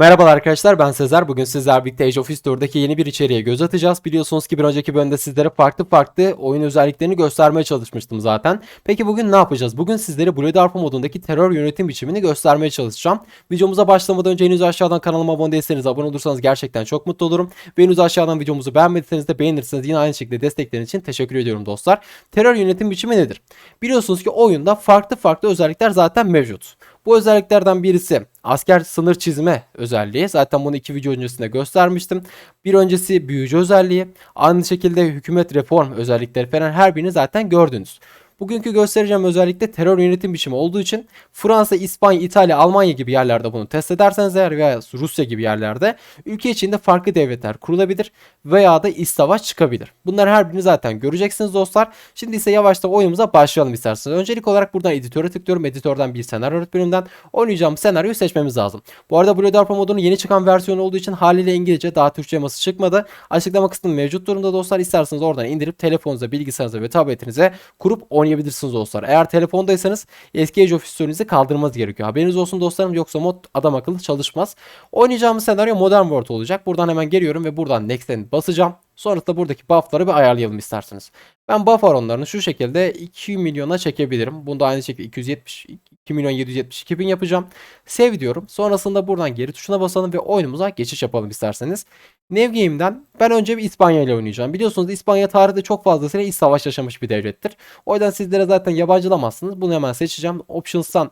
Merhabalar arkadaşlar ben Sezer. Bugün sizler birlikte Age of History'daki yeni bir içeriğe göz atacağız. Biliyorsunuz ki bir önceki bölümde sizlere farklı farklı oyun özelliklerini göstermeye çalışmıştım zaten. Peki bugün ne yapacağız? Bugün sizlere Blue Darpa modundaki terör yönetim biçimini göstermeye çalışacağım. Videomuza başlamadan önce henüz aşağıdan kanalıma abone değilseniz abone olursanız gerçekten çok mutlu olurum. Ve henüz aşağıdan videomuzu beğenmediyseniz de beğenirseniz yine aynı şekilde destekleriniz için teşekkür ediyorum dostlar. Terör yönetim biçimi nedir? Biliyorsunuz ki oyunda farklı farklı özellikler zaten mevcut. Bu özelliklerden birisi asker sınır çizme özelliği. Zaten bunu iki video öncesinde göstermiştim. Bir öncesi büyücü özelliği. Aynı şekilde hükümet reform özellikleri falan her birini zaten gördünüz. Bugünkü göstereceğim özellikle terör yönetim biçimi olduğu için Fransa, İspanya, İtalya, Almanya gibi yerlerde bunu test ederseniz eğer veya Rusya gibi yerlerde ülke içinde farklı devletler kurulabilir veya da iç savaş çıkabilir. Bunlar her birini zaten göreceksiniz dostlar. Şimdi ise yavaştan oyunumuza başlayalım isterseniz. Öncelik olarak buradan editöre tıklıyorum. Editörden bir senaryo öğretmenimden oynayacağımız senaryoyu seçmemiz lazım. Bu arada Blue Darpa modunun yeni çıkan versiyonu olduğu için haliyle İngilizce daha Türkçe yaması çıkmadı. Açıklama kısmı mevcut durumda dostlar. İsterseniz oradan indirip telefonunuza, bilgisayarınıza ve tabletinize kurup oynayabilirsiniz dostlar. Eğer telefondaysanız eski Age of History'nizi kaldırmanız gerekiyor. Haberiniz olsun dostlarım yoksa mod adam akıllı çalışmaz. Oynayacağımız senaryo Modern World olacak. Buradan hemen geliyorum ve buradan Next'e basacağım. Sonrasında buradaki buff'ları bir ayarlayalım isterseniz. Ben buff oranlarını şu şekilde 2 milyona çekebilirim. Bunda aynı şekilde 270 2 milyon 772 bin yapacağım. Save diyorum. Sonrasında buradan geri tuşuna basalım ve oyunumuza geçiş yapalım isterseniz. New Game'den ben önce bir İspanya ile oynayacağım. Biliyorsunuz İspanya tarihte çok fazlasıyla iç savaş yaşamış bir devlettir. O yüzden sizlere zaten yabancılamazsınız. Bunu hemen seçeceğim. Options'tan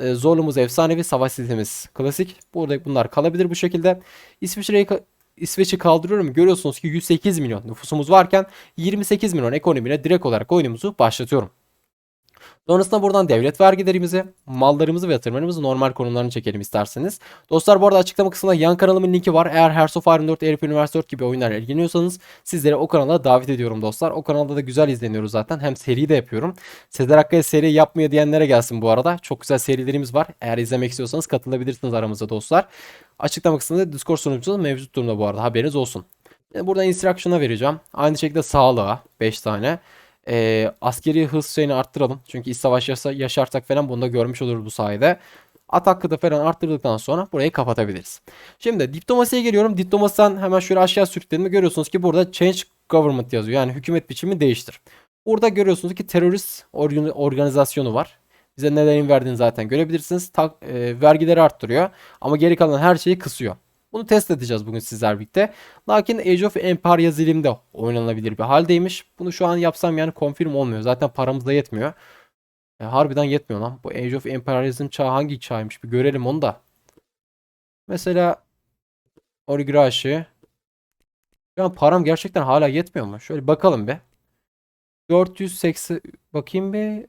e, zorluğumuz efsanevi, savaş sistemimiz klasik. Burada bunlar kalabilir bu şekilde. İsviçre'yi İsveç'i kaldırıyorum. Görüyorsunuz ki 108 milyon nüfusumuz varken 28 milyon ekonomiyle direkt olarak oyunumuzu başlatıyorum. Sonrasında buradan devlet vergilerimizi, mallarımızı ve yatırımlarımızı normal konumlarını çekelim isterseniz. Dostlar bu arada açıklama kısmında yan kanalımın linki var. Eğer Hearts of Iron 4, Elf Universe 4 gibi oyunlarla ilgileniyorsanız sizlere o kanala davet ediyorum dostlar. O kanalda da güzel izleniyoruz zaten. Hem seri de yapıyorum. Sezer Akkaya seri yapmıyor diyenlere gelsin bu arada. Çok güzel serilerimiz var. Eğer izlemek istiyorsanız katılabilirsiniz aramızda dostlar. Açıklama kısmında Discord sunucumuz mevcut durumda bu arada. Haberiniz olsun. Buradan instruction'a vereceğim. Aynı şekilde sağlığa 5 tane. E, askeri hız şeyini arttıralım. Çünkü iç savaş yaşa yaşarsak falan bunu da görmüş oluruz bu sayede. At hakkı da falan arttırdıktan sonra burayı kapatabiliriz. Şimdi diplomasiye geliyorum. Diplomasiden hemen şöyle aşağı sürükledim. Görüyorsunuz ki burada change government yazıyor. Yani hükümet biçimi değiştir. Burada görüyorsunuz ki terörist organizasyonu var. Bize nelerin verdiğini zaten görebilirsiniz. Ta, e, vergileri arttırıyor. Ama geri kalan her şeyi kısıyor. Bunu test edeceğiz bugün sizler birlikte. Lakin Age of Empire yazılımda oynanabilir bir haldeymiş. Bunu şu an yapsam yani confirm olmuyor. Zaten paramız da yetmiyor. E, harbiden yetmiyor lan. Bu Age of Empire'ın çağı hangi çağıymış bir görelim onu da. Mesela Origrashi. Şu an param gerçekten hala yetmiyor mu? Şöyle bakalım be. 480 bakayım bir.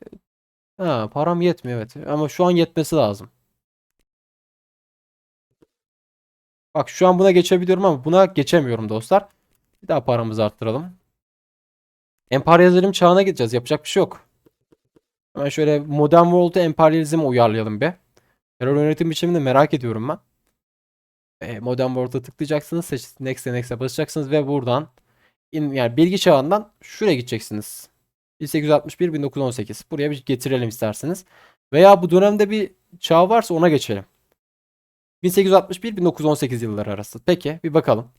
Ha param yetmiyor evet. Ama şu an yetmesi lazım. Bak şu an buna geçebiliyorum ama buna geçemiyorum dostlar. Bir daha paramızı arttıralım. Emperyalizm çağına gideceğiz. Yapacak bir şey yok. Hemen şöyle Modern World'u emperyalizme uyarlayalım be. Terör yönetim biçimini merak ediyorum ben. E, Modern World'a tıklayacaksınız. Seç, Next'e Next'e basacaksınız ve buradan in, yani bilgi çağından şuraya gideceksiniz. 1861-1918. Buraya bir getirelim isterseniz. Veya bu dönemde bir çağ varsa ona geçelim. 1861-1918 yılları arası. Peki bir bakalım.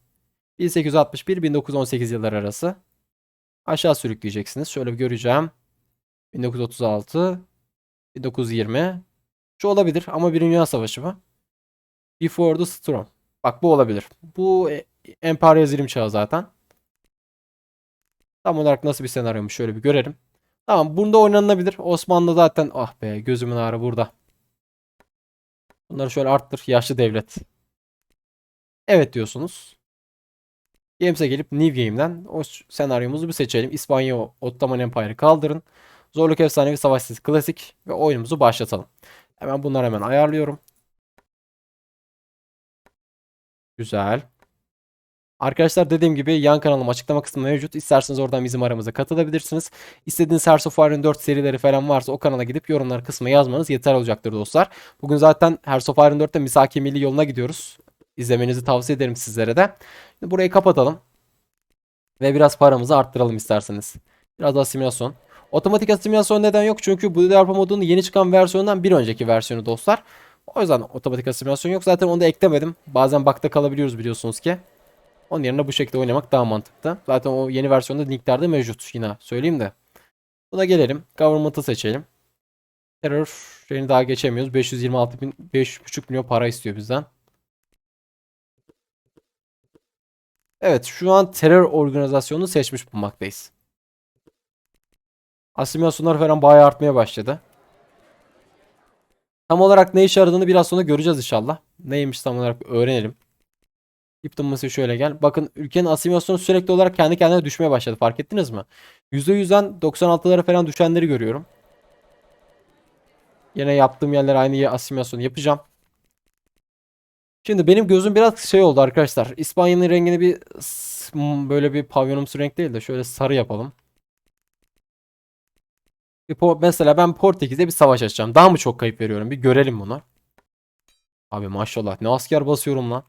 1861-1918 yılları arası. Aşağı sürükleyeceksiniz. Şöyle bir göreceğim. 1936, 1920. Şu olabilir ama bir Dünya Savaşı mı? Before the Storm. Bak bu olabilir. Bu e, emperyalizm çağı zaten. Tam olarak nasıl bir senaryomuş şöyle bir görelim. Tamam bunda oynanabilir. Osmanlı zaten ah be gözümün ağrı burada. Bunları şöyle arttır. Yaşlı devlet. Evet diyorsunuz. Games'e gelip New Game'den o senaryomuzu bir seçelim. İspanya Ottoman Empire'ı kaldırın. Zorluk efsanevi savaşsız klasik ve oyunumuzu başlatalım. Hemen bunları hemen ayarlıyorum. Güzel. Arkadaşlar dediğim gibi yan kanalım açıklama kısmında mevcut. İsterseniz oradan bizim aramıza katılabilirsiniz. İstediğiniz Hearts of Iron 4 serileri falan varsa o kanala gidip yorumlar kısmına yazmanız yeter olacaktır dostlar. Bugün zaten Hearts of Iron 4'te misaki milli yoluna gidiyoruz. İzlemenizi tavsiye ederim sizlere de. Şimdi burayı kapatalım. Ve biraz paramızı arttıralım isterseniz. Biraz daha simülasyon. Otomatik asimilasyon neden yok? Çünkü bu DARPA modunun yeni çıkan versiyonundan bir önceki versiyonu dostlar. O yüzden otomatik asimilasyon yok. Zaten onu da eklemedim. Bazen bakta kalabiliyoruz biliyorsunuz ki. Onun yerine bu şekilde oynamak daha mantıklı. Zaten o yeni versiyonda linklerde mevcut yine söyleyeyim de. Buna gelelim. Government'ı seçelim. Terror şeyini daha geçemiyoruz. 526 bin, 5,5 milyon para istiyor bizden. Evet şu an terör organizasyonunu seçmiş bulunmaktayız. Asimilasyonlar falan bayağı artmaya başladı. Tam olarak ne işe yaradığını biraz sonra göreceğiz inşallah. Neymiş tam olarak öğrenelim. Diploması şöyle gel. Bakın ülkenin asimilasyonu sürekli olarak kendi kendine düşmeye başladı. Fark ettiniz mi? %100'den 96'lara falan düşenleri görüyorum. Yine yaptığım yerlere aynı asimilasyonu yapacağım. Şimdi benim gözüm biraz şey oldu arkadaşlar. İspanya'nın rengini bir böyle bir pavyonumsu renk değil de şöyle sarı yapalım. Mesela ben Portekiz'e bir savaş açacağım. Daha mı çok kayıp veriyorum? Bir görelim bunu. Abi maşallah ne asker basıyorum lan.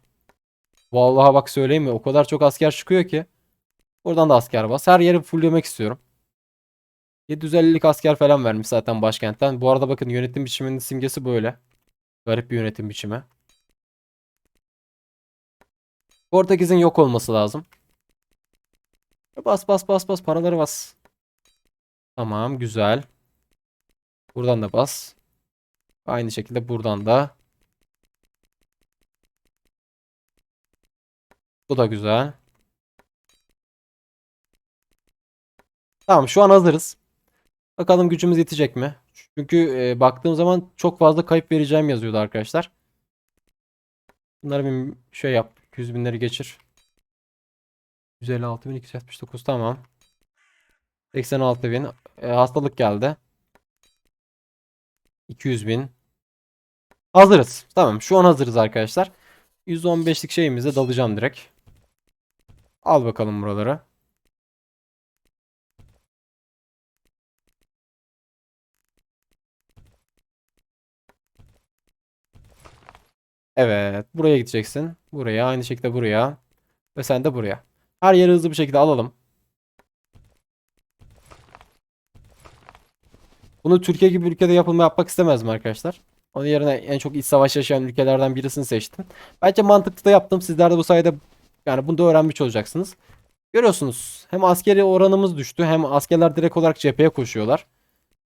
Vallahi bak söyleyeyim mi? O kadar çok asker çıkıyor ki. Buradan da asker bas. Her yeri fulllemek istiyorum. 750'lik asker falan vermiş zaten başkentten. Bu arada bakın yönetim biçiminin simgesi böyle. Garip bir yönetim biçimi. Portekiz'in yok olması lazım. Bas bas bas bas paraları bas. Tamam güzel. Buradan da bas. Aynı şekilde buradan da. Bu da güzel. Tamam şu an hazırız. Bakalım gücümüz yetecek mi? Çünkü e, baktığım zaman çok fazla kayıp vereceğim yazıyordu arkadaşlar. Bunları bir şey yap. 100 binleri geçir. 156.279 tamam. 86 bin. E, hastalık geldi. 200 bin. Hazırız. Tamam şu an hazırız arkadaşlar. 115'lik şeyimize dalacağım direkt. Al bakalım buraları. Evet. Buraya gideceksin. Buraya. Aynı şekilde buraya. Ve sen de buraya. Her yeri hızlı bir şekilde alalım. Bunu Türkiye gibi bir ülkede yapılma yapmak istemezdim arkadaşlar. Onun yerine en çok iç savaş yaşayan ülkelerden birisini seçtim. Bence mantıklı da yaptım. Sizler de bu sayede yani bunu da öğrenmiş olacaksınız. Görüyorsunuz. Hem askeri oranımız düştü hem askerler direkt olarak cepheye koşuyorlar.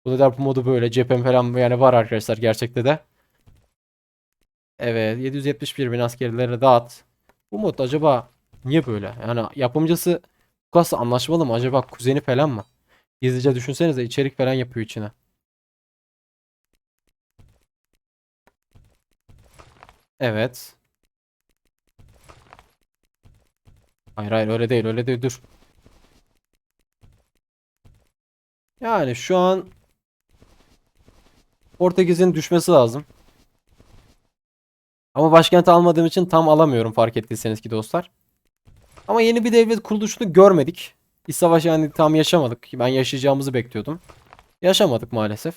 Bu da modu böyle cephem falan yani var arkadaşlar gerçekte de. Evet 771 bin askerleri dağıt. Bu mod acaba niye böyle? Yani yapımcısı Lucas'la anlaşmalı mı? Acaba kuzeni falan mı? Gizlice düşünsenize içerik falan yapıyor içine. Evet. Hayır hayır öyle değil öyle değil dur. Yani şu an Portekiz'in düşmesi lazım. Ama başkenti almadığım için tam alamıyorum fark ettiyseniz ki dostlar. Ama yeni bir devlet kuruluşunu görmedik. İç savaş yani tam yaşamadık. Ben yaşayacağımızı bekliyordum. Yaşamadık maalesef.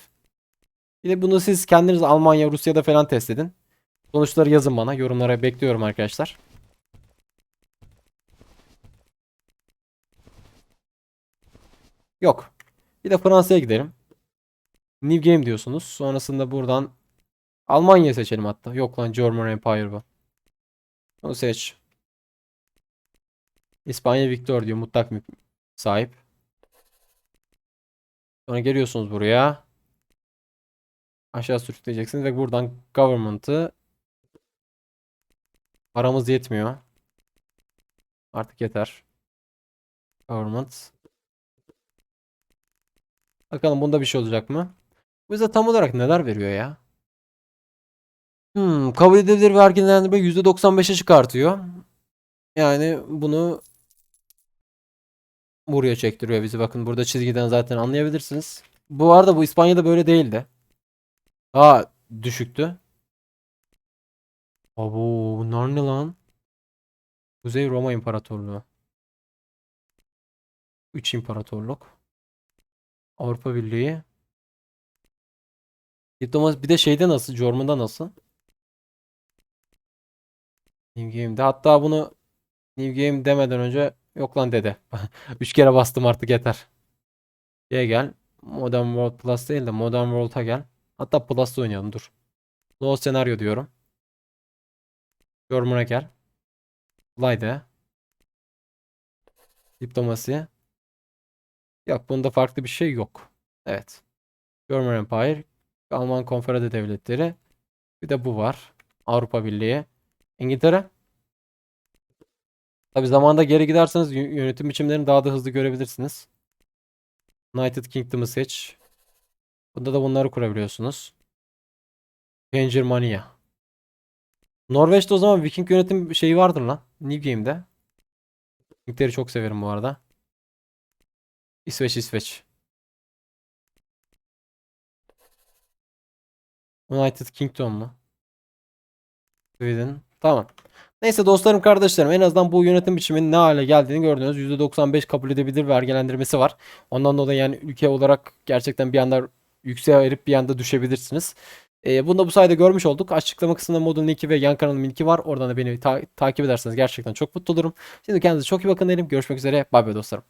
Bir de bunu siz kendiniz Almanya, Rusya'da falan test edin. Sonuçları yazın bana. Yorumlara bekliyorum arkadaşlar. Yok. Bir de Fransa'ya gidelim. New Game diyorsunuz. Sonrasında buradan Almanya seçelim hatta. Yok lan German Empire bu. Onu seç. İspanya Victor diyor mutlak sahip. Sonra geliyorsunuz buraya. Aşağı sürükleyeceksiniz ve buradan government'ı paramız yetmiyor. Artık yeter. Government. Bakalım bunda bir şey olacak mı? Bize tam olarak neler veriyor ya? Hmm, kabul edilebilir vergilendirme %95'e çıkartıyor. Yani bunu buraya çektiriyor bizi. Bakın burada çizgiden zaten anlayabilirsiniz. Bu arada bu İspanya'da böyle değildi. Daha düşüktü. Abo bunlar ne lan? Kuzey Roma İmparatorluğu. 3 imparatorluk. Avrupa Birliği. Diplomasi bir de şeyde nasıl? German'da nasıl? New Game'de. Hatta bunu New Game demeden önce yok lan dede. Üç kere bastım artık yeter. Şeye gel. Modern World Plus değil de Modern World'a gel. Hatta Plus'ta oynayalım dur. No senaryo diyorum. Görmüneker. Layde. Diplomasi. Yok bunda farklı bir şey yok. Evet. German Empire. Alman Konferade Devletleri. Bir de bu var. Avrupa Birliği. İngiltere. Tabi zamanda geri giderseniz yö- yönetim biçimlerini daha da hızlı görebilirsiniz. United Kingdom'ı seç. Bunda da bunları kurabiliyorsunuz. Pencermania. Norveç'te o zaman Viking yönetim şeyi vardır lan. New Game'de. Vikingleri çok severim bu arada. İsveç İsveç. United Kingdom mu? Sweden. Tamam. Neyse dostlarım kardeşlerim en azından bu yönetim biçiminin ne hale geldiğini gördünüz. %95 kabul edebilir vergilendirmesi var. Ondan dolayı yani ülke olarak gerçekten bir anda yükseğe erip bir anda düşebilirsiniz. Ee, bunu da bu sayede görmüş olduk. Açıklama kısmında modun linki ve yan kanalın linki var. Oradan da beni ta- takip ederseniz gerçekten çok mutlu olurum. Şimdi kendinize çok iyi bakın diyelim. Görüşmek üzere. Bay bay dostlarım.